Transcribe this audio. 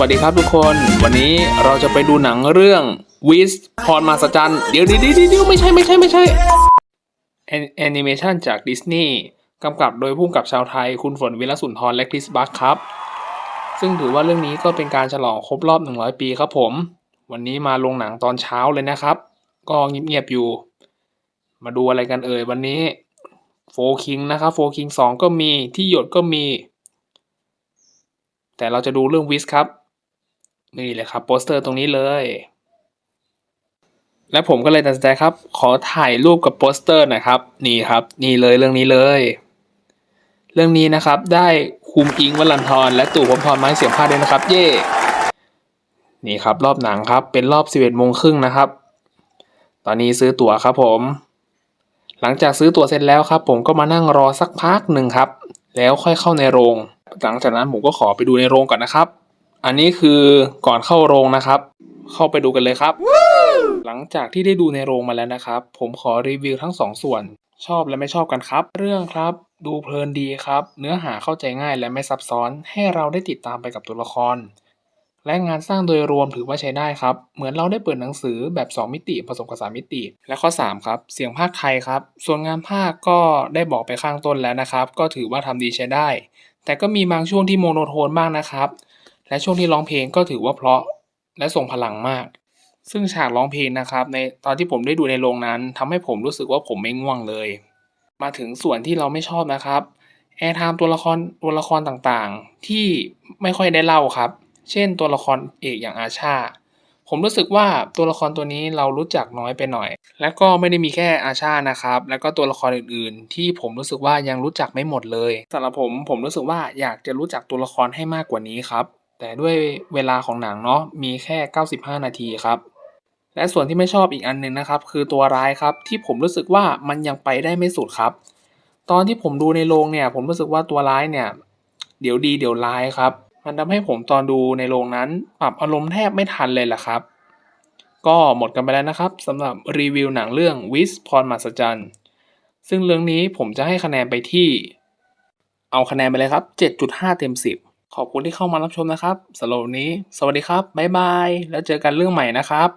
วัสดีครับทุกคน วันนี้เราจะไปดูหนังเรื่องวิสพรมาสจันเดี๋ยวเดี๋ยวเดี๋ยวเดี๋ยวไม่ใช่ไม่ใช่ไม่ใช่แอนิเมชันจากดิสนีย์กำกับโดยผู้กำกับชาวไทย คุณฝนวิลสุนทรและคริสบัคครับ ซึ่งถือว่าเรื่องนี้ก็เป็นการฉลองครบรอบ 100 ปีครับผม วันนี้มาลงหนังตอนเช้าเลยนะครับ ก็เงียบๆอยู่ มาดูอะไรกันเอ่ยวันนี้โฟคิงนะครับโฟคิงสองก็มีที่หยดก็มี แต่เราจะดูเรื่องวิสครับ นี่เลยครับโปสเตอร์ตรงนี้เลย และผมก็เลยตัดสินใจครับ ขอถ่ายรูปกับโปสเตอร์น่อยครับ นี่ครับ นี่เลยเรื่องนี้เลย เรื่องนี้นะครับได้คุมอิงวัลันทรและตู่พรมพรไม้เสียงพาด้วยนะครับ เย่นี่ครับ รอบหนังครับ เป็นรอบ 11โมงครึ่งนะครับ ตอนนี้ซื้อตั๋วครับผม หลังจากซื้อตั๋วเสร็จแล้วครับ ผมก็มานั่งรอสักพักหนึ่งครับ แล้วค่อยเข้าในโรง หลังจากนั้นผมก็ขอไปดูในโรงก่อนนะครับ อันนี้คือก่อนเข้าโรงนะครับ เข้าไปดูกันเลยครับ หลังจากที่ได้ดูในโรงมาแล้วนะครับ ผมขอรีวิวทั้งสองส่วน ชอบและไม่ชอบกันครับ เรื่องครับ ดูเพลินดีครับ เนื้อหาเข้าใจง่ายและไม่ซับซ้อน ให้เราได้ติดตามไปกับตัวละคร และงานสร้างโดยรวมถือว่าใช้ได้ครับ เหมือนเราได้เปิดหนังสือแบบ 2 มิติผสมกับ3มิติ และข้อ 3 ครับ เสียงภาคไทยครับ ส่วนงานภาคก็ได้บอกไปข้างต้นแล้วนะครับ ก็ถือว่าทำดีใช้ได้ แต่ก็มีบางช่วงที่โมโนโทนบ้างนะครับ และช่วงที่ร้องเพลงก็ถือว่าเพราะและทรงพลังมาก ซึ่งฉากร้องเพลงนะครับ ในตอนที่ผมได้ดูในโรงนั้นทำให้ผมรู้สึกว่าผมไม่ง่วงเลย มาถึงส่วนที่เราไม่ชอบนะครับแอร์ไทม์ตัวละครตัวละครต่างๆ ที่ไม่ค่อยได้เล่าครับ เช่น ตัวละครเอกอย่างอาชา ผมรู้สึกว่าตัวละครตัวนี้เรารู้จักน้อยไปหน่อย และก็ไม่ได้มีแค่อาชานะครับ แล้วก็ตัวละครอื่นๆ ที่ผมรู้สึกว่ายังรู้จักไม่หมดเลยสำหรับผมผมรู้สึกว่าอยากจะรู้จักตัวละครให้มากกว่านี้ครับ แต่ด้วยเวลาของหนังเนาะมีแค่ 95 นาทีครับ และส่วนที่ไม่ชอบอีกอันหนึ่งนะครับ คือตัวร้ายครับที่ผมรู้สึกว่ามันยังไปได้ไม่สุดครับ ตอนที่ผมดูในโรงเนี่ย ผมรู้สึกว่าตัวร้ายเนี่ย เดี๋ยวดีเดี๋ยวร้ายครับ มันทำให้ผมตอนดูในโรงนั้น ปรับอารมณ์แทบไม่ทันเลยล่ะครับ ก็หมดกันไปแล้วนะครับสำหรับรีวิวหนังเรื่องวิสพรมหัศจรรย์ซึ่งเรื่องนี้ผมจะให้คะแนนไปที่ เอาคะแนนไปเลยครับ 7.5 เต็ม 10 ขอบคุณที่เข้ามารับชมนะครับสโลวันี้ สวัสดีครับ บ๊ายบาย แล้วเจอกันเรื่องใหม่นะครับ